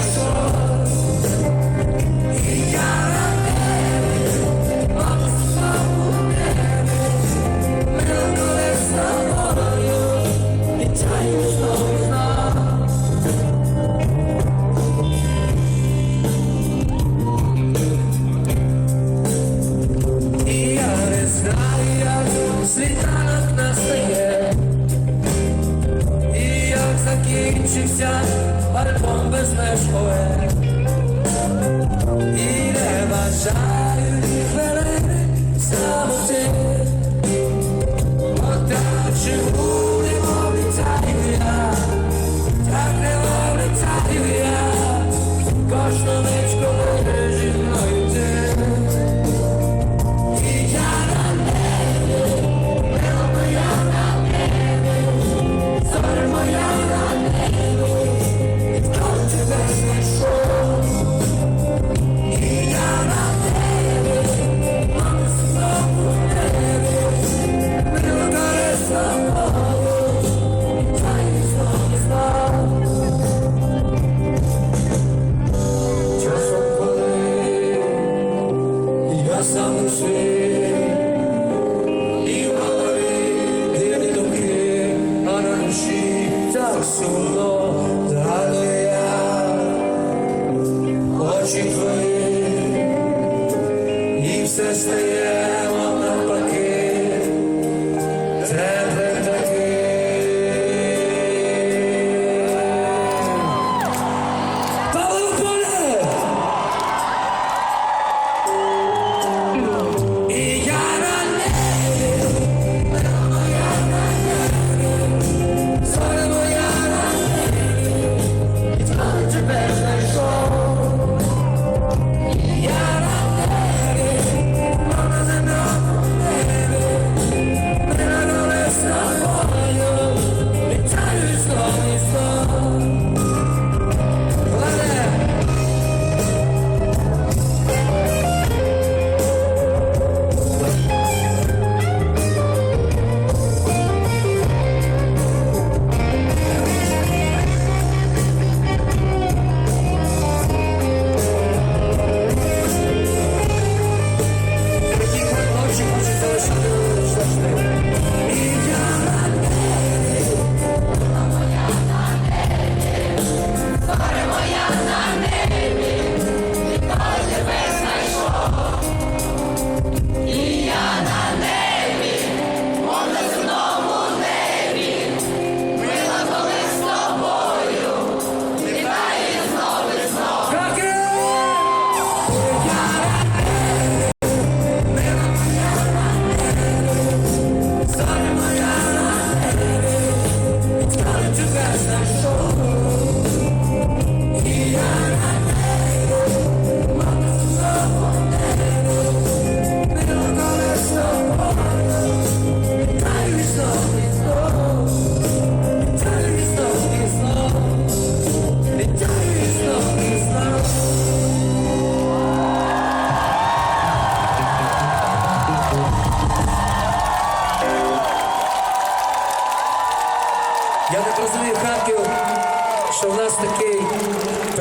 soul. Закінчився альбом без меж. І не бажаю this the? у нас таке